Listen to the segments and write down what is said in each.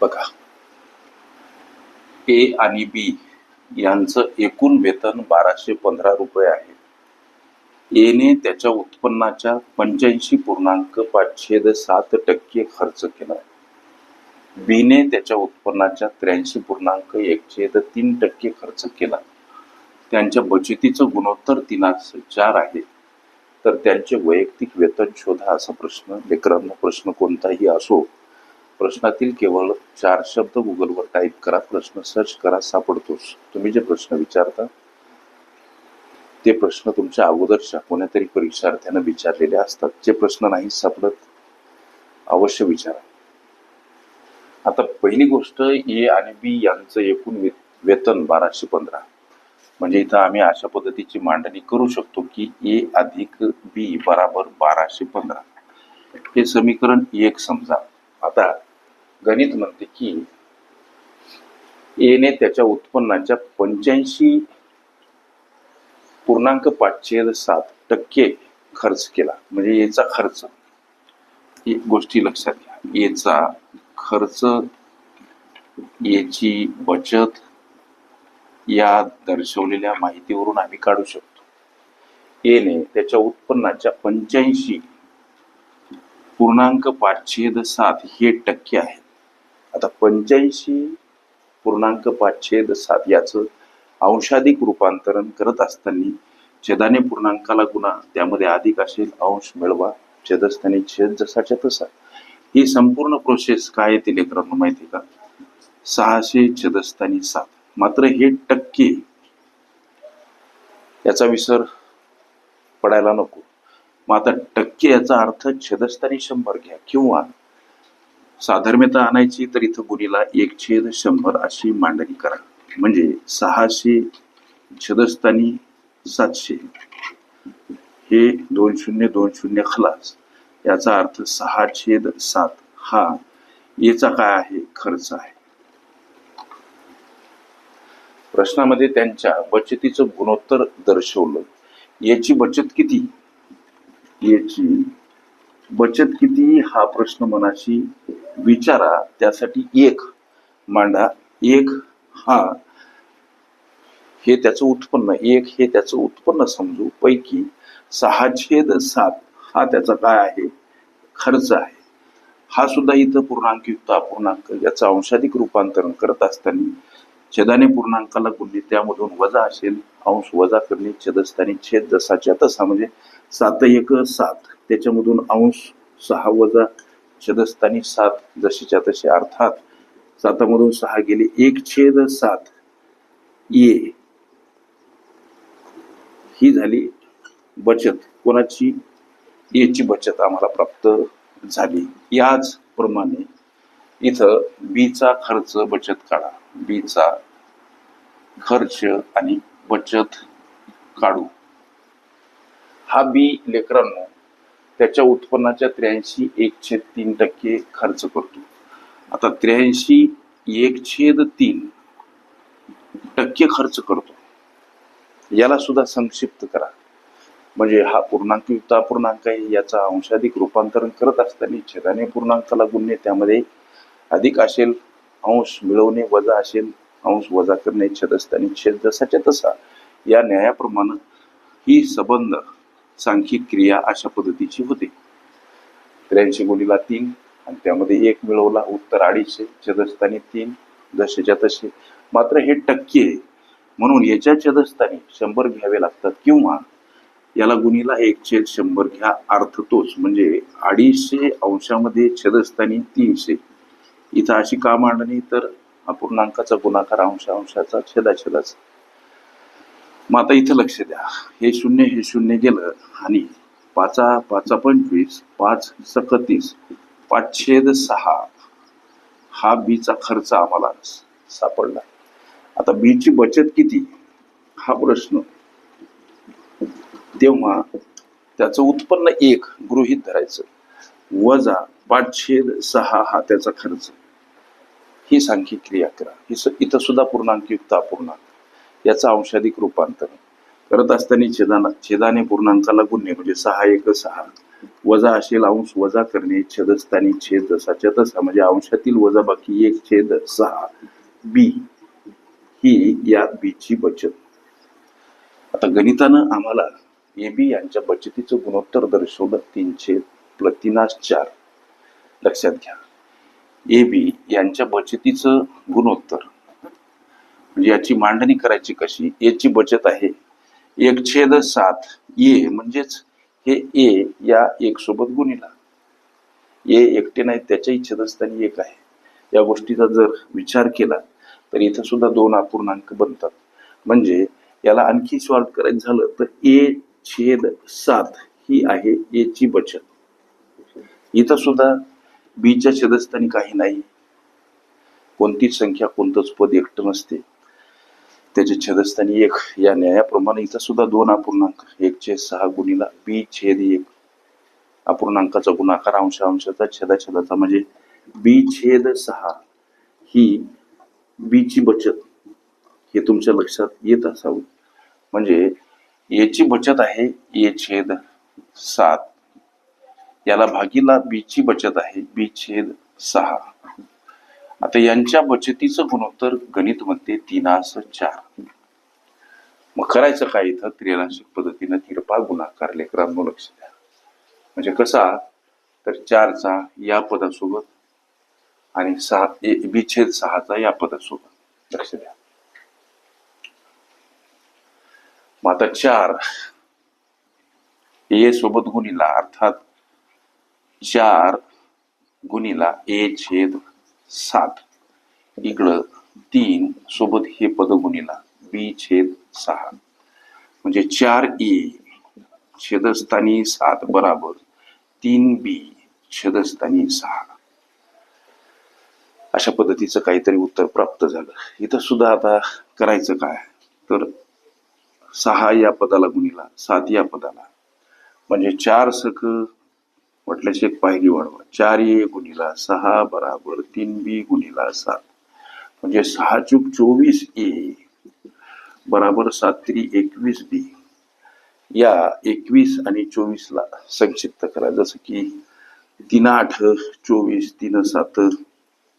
बघा. ए आणि बी यांचं एकूण वेतन बाराशे पंधरा रुपये आहे. एने त्याच्या उत्पन्नाच्या पंच्याऐंशी पूर्णांक पाचशे सात टक्के खर्च केला. बीने त्याच्या उत्पन्नाच्या त्र्याऐंशी पूर्णांक एकशे तीन टक्के खर्च केला. त्यांच्या बचतीचं गुणोत्तर तीनास चार आहे. तर त्यांचे वैयक्तिक वेतन शोधा असा प्रश्न लेकरांना प्रश्न कोणताही असो प्रश्नातील केवळ चार शब्द गुगलवर टाईप करा प्रश्न सर्च करा सापडतोच. तुम्ही जे प्रश्न विचारता ते प्रश्न तुमच्या अगोदरच्या कोणत्यातरी परीक्षार्थ्यानं विचारलेले असतात. जे प्रश्न नाही सापडत अवश्य विचारा. आता पहिली गोष्ट ए आणि बी यांचं एकूण वे- वेतन बाराशे पंधरा. म्हणजे इथं आम्ही अशा पद्धतीची मांडणी करू शकतो की ए अधिक बी बराबर बाराशे पंधरा. हे समीकरण एक समजा. आता गणित म्हणते की एने त्याच्या उत्पन्नाच्या पंच्याऐंशी पूर्णांक पाचशे सात टक्के खर्च केला. म्हणजे याचा खर्च. एक गोष्टी लक्षात घ्या. याचा खर्च याची बचत या दर्शवलेल्या माहितीवरून आम्ही काढू शकतो. एने त्याच्या उत्पन्नाच्या पंच्याऐंशी पूर्णांक पाचशे सात हे टक्के आहेत. आता पंच्याऐंशी पूर्णांक पाचशे सात याचं अंशाधिक रूपांतरण करत असताना छेदाने पूर्णांकाला गुणा त्यामध्ये अधिक असेल अंश मिळवा छेदस्थानी छेद जसाच्या तसा. ही संपूर्ण प्रोसेस काय येते लेकरांना माहिती का? सहाशे छेदस्थानी सात. मात्र हे टक्के याचा विसर पडायला नको. मग आता टक्के याचा अर्थ छेदस्थानी शंभर घ्या किंवा साधर्म्यता आणायची तर इथं गुणीला एक छेद शंभर अशी मांडणी करा. म्हणजे सहाशे छेदस्थानी सातशे. हे दोन शून्य दोन शून्य खलास. याचा अर्थ सहा छेद सात हा याचा काय आहे? खर्च आहे. प्रश्नामध्ये त्यांच्या बचतीचं गुणोत्तर दर्शवलं. याची बचत किती? याची बचत किती हा प्रश्न मनाशी विचारा त्यासाठी एक मांडा. एक हा. हे त्याचं उत्पन्न. एक हे त्याचं उत्पन्न समजू. पैकी सहा छेद सात हा त्याचा काय आहे? खर्च आहे. हा सुद्धा इथं पूर्णांकयुक्त अपूर्णांक. याचं अंशाधिक रूपांतरण करत असताना छेदाने पूर्णांकाला गुणले त्यामधून वजा असेल. अंश वजा करणे छेदस्थानी छेद जसाच्या तसा. म्हणजे सात एक सात. त्याच्यामधून अंश सहा वजा छेदस्थानी सात जशीच्या तसे अर्थात सातामधून सहा गेले एक छेद सात. ये ही झाली बचत. कोणाची? याची बचत आम्हाला प्राप्त झाली. याच प्रमाणे इथं बीचा खर्च बचत काढा. बीचा खर्च आणि बचत काढू. हा बी लेकरांनो त्याच्या उत्पन्नाच्या त्र्याऐंशी एकशे तीन टक्के खर्च करतो. आता त्र्याऐंशी एकशेद तीन टक्के खर्च करतो. याला सुद्धा संक्षिप्त करा. म्हणजे हा पूर्णांकयुक्त अपूर्णांक आहे याचा अंशाधिक रूपांतरण करत असताना छेदाने पूर्णांकाला गुणणे त्यामध्ये अधिक असेल अंश मिळवणे वजा असेल अंश वजा करणे छेदस्थानी छेद जसाच्या तसा. या न्यायाप्रमाणे ही संबंध सांख्यिक क्रिया अशा पद्धतीची होते. त्र्याऐंशी गुणीला तीन आणि त्यामध्ये एक मिळवला उत्तर अडीचशे छेदस्थानी तीन जसेच्या तसे. मात्र हे टक्के म्हणून याच्या छेदस्थानी शंभर घ्यावे लागतात किंवा याला गुणीला एक छेद शंभर घ्या अर्थ तोच. म्हणजे अडीचशे अंशामध्ये छेदस्थानी तीनशे. इथं अशी का मांडणी? तर अपूर्णांकाचा गुणाकार अंश अंशाचा छेदाछेदाचा. मग आता इथं लक्ष द्या. हे शून्य हे शून्य गेलं आणि पाचा पाचा पंचवीस पाच सकतीस पाचशेद सहा हा बीचा खर्च आम्हाला सापडला. आता बीची बचत किती? हा प्रश्न. तेव्हा त्याचं उत्पन्न एक गृहीत धरायचं. वजा पाचशेद सहा हा त्याचा खर्च. ही सांख्यिक क्रिया करा. ही इथं सुद्धा पूर्णांकयुक्त अपूर्णांक. याचं अंशाधिक रूपांतर. करत असताना छेदाना छेदाने पूर्णांकाला गुणणे म्हणजे सहा एक सहा. वजा असेल अंश वजा करणे छेदस्थानी छेद जसाच्या तसा. म्हणजे अंशातील वजा बाकी एक छेद सहा. बी ही या बीची बचत. आता गणितानं आम्हाला ए बी यांच्या बचतीचं गुणोत्तर दर्शवलं तीनशे प्रतिनाश चार. लक्षात घ्या. ए बी यांच्या बचतीचं गुणोत्तर म्हणजे याची मांडणी करायची कशी? याची बचत आहे. एक छेद सात ए म्हणजेच हे ए या एक सोबत गुणिला. ए एकटे नाही त्याच्याही छेदस्थानी एक आहे. या गोष्टीचा जर विचार केला तर इथं सुद्धा दोन अपूर्णांक बनतात. म्हणजे याला आणखी सॉल्व करायचं झालं तर ए छेद सात ही आहे ए ची बचत. इथं सुद्धा बीच्या छेदस्थानी काही नाही. कोणतीच संख्या कोणतंच पद एकटं नसते. त्याचे छेदस्थानी एक या न्यायाप्रमाणे इथं सुद्धा दोन अपूर्णांक एक छेद सहा गुणीला बी छेद एक. अपूर्णांकाचा गुणाकार अंश अंशाचा छेदाछेदाचा म्हणजे बी छेद सहा. ही बीची बचत हे तुमच्या लक्षात येत असावं. म्हणजे याची बचत आहे ए छेद सात. याला भागीला बीची बचत आहे बी छेद सहा. आता यांच्या बचतीचं गुणोत्तर गणित म्हणते तीनास चार. मग करायचं काय इथं? त्रिराशिक पद्धतीनं तिरपा गुणाकार लेकरांनो लक्ष द्या. म्हणजे कसा? तर चारचा या पदासोबत आणि सहा ए- बी छेद सहाचा या पदासोबत. लक्ष द्या. मग आता चार. ए सोबत गुणिला अर्थात चार गुणिला ए छेद सात. इकडं तीन सोबत हे पद गुणीला बी छेद सहा. म्हणजे चार ए छेदस्थानी सात बराबर तीन बी. छेदस्थानी सहा. अशा पद्धतीचं काहीतरी उत्तर प्राप्त झालं. इथं सुद्धा आता करायचं काय? तर सहा या पदाला गुणीला सात या पदाला. म्हणजे चार सख म्हटल्यास एक पायरी वाढवा. चार ए गुणिला सहा बराबर तीन बी गुणिला सात. म्हणजे सहा चूक चोवीस ए बराबर सात त्री एकवीस बी. या एकवीस आणि चोवीसला संक्षिप्त करा. जसं की तीन आठ चोवीस तीन सात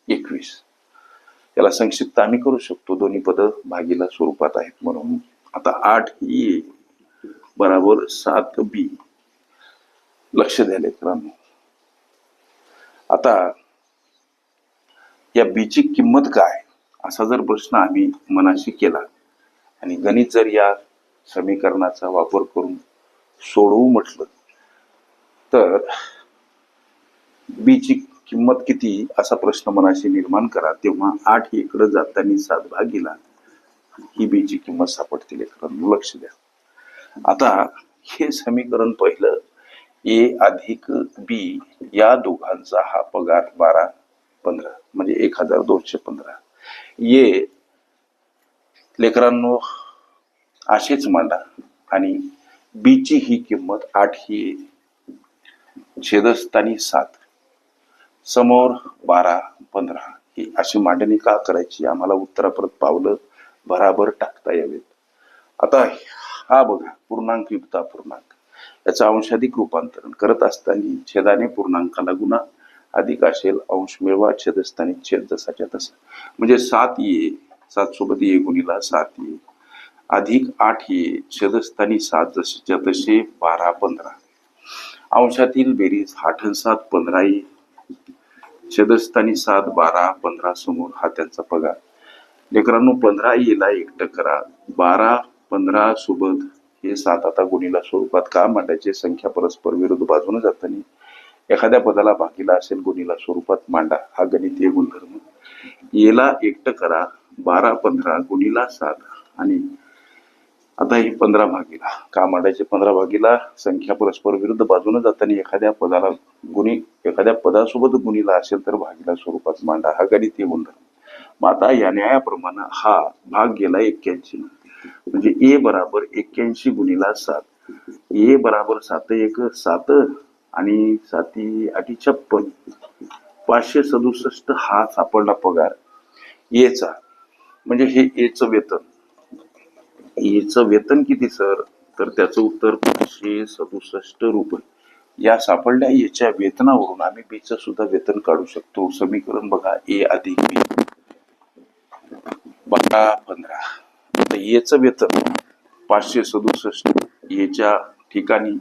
एकवीस. याला संक्षिप्त आम्ही करू शकतो. दोन्ही पद भागीला स्वरूपात आहेत म्हणून. आता आठ ए बराबर सात बी. लक्ष द्या लेकरांनो आता या बीची किंमत काय? असा जर प्रश्न आम्ही मनाशी केला आणि गणित जर या समीकरणाचा वापर करून सोडवू म्हटलं तर बीची किंमत किती? असा प्रश्न मनाशी निर्माण करा. तेव्हा आठ इकडं जाताना सात भागीला ही बीची किंमत सापडते लेकरांनो लक्ष द्या. आता हे समीकरण पहिलं ए अधिक बी या दोघांचा हा पगार बारा पंधरा म्हणजे एक हजार दोनशे पंधरा. ये लेकरांनो असेच मांडा आणि बीची ही किंमत आठ ही छेदस्थानी सात. समोर बारा पंधरा ही अशी मांडणी का करायची? आम्हाला उत्तरापर्यंत पावलं भराभर टाकता यावेत. आता हा बघा पूर्णांक युक्त अपूर्णांक त्याचं अंशाधिक रूपांतरण करत असताना छेदाने पूर्णांकाला गुणा अधिक असेल अंश मिळवा छेदस्थानी छेद जसाच्या तसा. म्हणजे सात ये सात सोबत ये गुणीला सात ये. अधिक आठ ये छेदस्थानी सात जसेच्या तसे बारा पंधरा. अंशातील बेरीज आठन सात पंधरा ये. छेदस्थानी सात बारा पंधरा समोर हा त्यांचा पगार. लेकरांनो पंधरा येला एकटं करा. बारा पंधरा सोबत हे सात आता गुणीला स्वरूपात का मांडायचे? संख्या परस्पर विरुद्ध बाजूने जाताना. एखाद्या पदाला भागीला असेल गुणीला स्वरूपात मांडा. हा गणितीय गुणधर्म. येला एकटं करा बारा पंधरा गुणीला सात. आणि आता ही पंधरा भागीला. का मांडायचे पंधरा भागीला? संख्या परस्पर विरुद्ध बाजूने जाताना एखाद्या पदाला गुणी एखाद्या पदासोबत गुणीला असेल तर भागीला स्वरूपात मांडा. हा गणितीय गुणधर्म. मग आता या न्यायाप्रमाणे हा भाग गेला एक्क्याऐंशी म्हणजे ए बराबर एक्क्याऐंशी गुणिला सात. ए बराबर सात एक सात आणि साती आठी छप्पन. पाचशे सदुसष्ट हा सापडला पगार. एचा म्हणजे हे एचं वेतन. एचं वेतन किती सर? तर त्याचं उत्तर पाचशे सदुसष्ट रुपये. या सापडल्या याच्या वेतनावरून आम्ही बीचं सुद्धा वेतन काढू शकतो. समीकरण बघा ए अधिक बी. बारा पंधरा. याचं एचं वेतन पाचशे सदुसष्ट एच्या ठिकाणी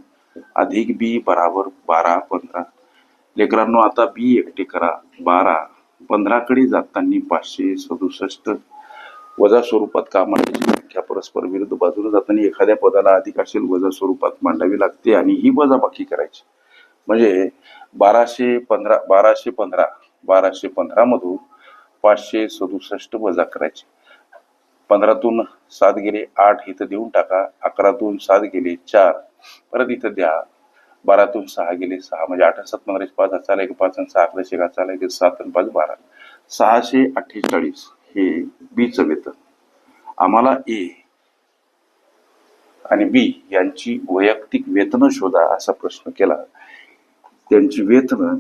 अधिक बी बराबर बारा पंधरा. लेकरांनो आता बी एकटे करा. बारा. पंधराकडे जाताना पाचशे सदुसष्ट वजा स्वरूपात का मांडायची संख्या परस्पर विरुद्ध बाजूला जाताना एखाद्या पदाला अधिक असेल वजा स्वरूपात मांडावी लागते आणि ही वजाबाकी करायची. म्हणजे बाराशे पंधरा बाराशे पंधरा बाराशे पंधरा मधून पाचशे सदुसष्ट वजा करायचे. पंधरातून सात गेले आठ इथं देऊन टाका. अकरातून सात गेले चार. परत इथं द्या. बारातून सहा गेले सहा. म्हणजे आठ सात पंधरा पाच. हात एक पाच आणि सहा अकराशे शेका चालाय एक सात आणि पाच? बारा. सहाशे अठ्ठेचाळीस हे बीचं वेतन. आम्हाला ए आणि बी यांची वैयक्तिक वेतन शोधा असा प्रश्न केला. त्यांची वेतन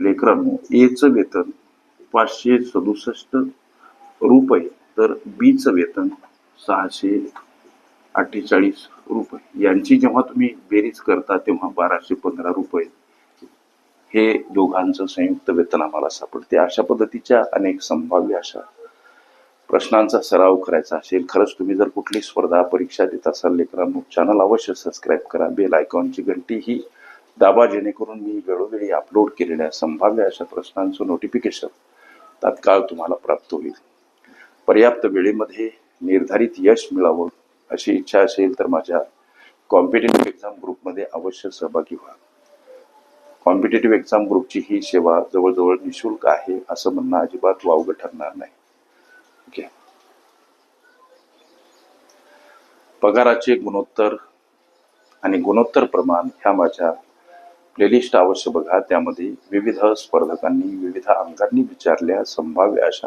लेकरांनो एचं वेतन पाचशे सदुसष्ट रुपये. तर बीचं वेतन सहाशे अठ्ठेचाळीस रुपये. यांची जेव्हा तुम्ही बेरीज करता तेव्हा बाराशे पंधरा रुपये. हे दोघांचं संयुक्त वेतन आम्हाला सापडते. अशा पद्धतीच्या अनेक संभाव्य अशा प्रश्नांचा सराव करायचा असेल खरंच तुम्ही जर कुठली स्पर्धा परीक्षा देत असाल लेकरांनो चॅनल अवश्य सबस्क्राईब करा. बेल आयकॉनची घंटी ही दाबा जेणेकरून मी वेळोवेळी अपलोड केलेल्या संभाव्य अशा प्रश्नांचं नोटिफिकेशन तात्काळ तुम्हाला प्राप्त होईल. पर्याप्त वेळेमध्ये निर्धारित यश मिळावं अशी इच्छा असेल तर माझ्या कॉम्पिटेटिव्ह एक्झाम ग्रुपमध्ये अवश्य सहभागी व्हा. कॉम्पिटेटिव्ह एक्झाम ग्रुपची ही सेवा जवळजवळ निशुल्क आहे असं म्हणणं अजिबात वावगं ठरणार नाही. ओके पगाराचे गुणोत्तर आणि गुणोत्तर प्रमाण ह्या माझ्या प्लेलिस्ट अवश्य बघा. त्यामध्ये विविध स्पर्धकांनी विविध अंगांनी विचारल्या संभाव्य अशा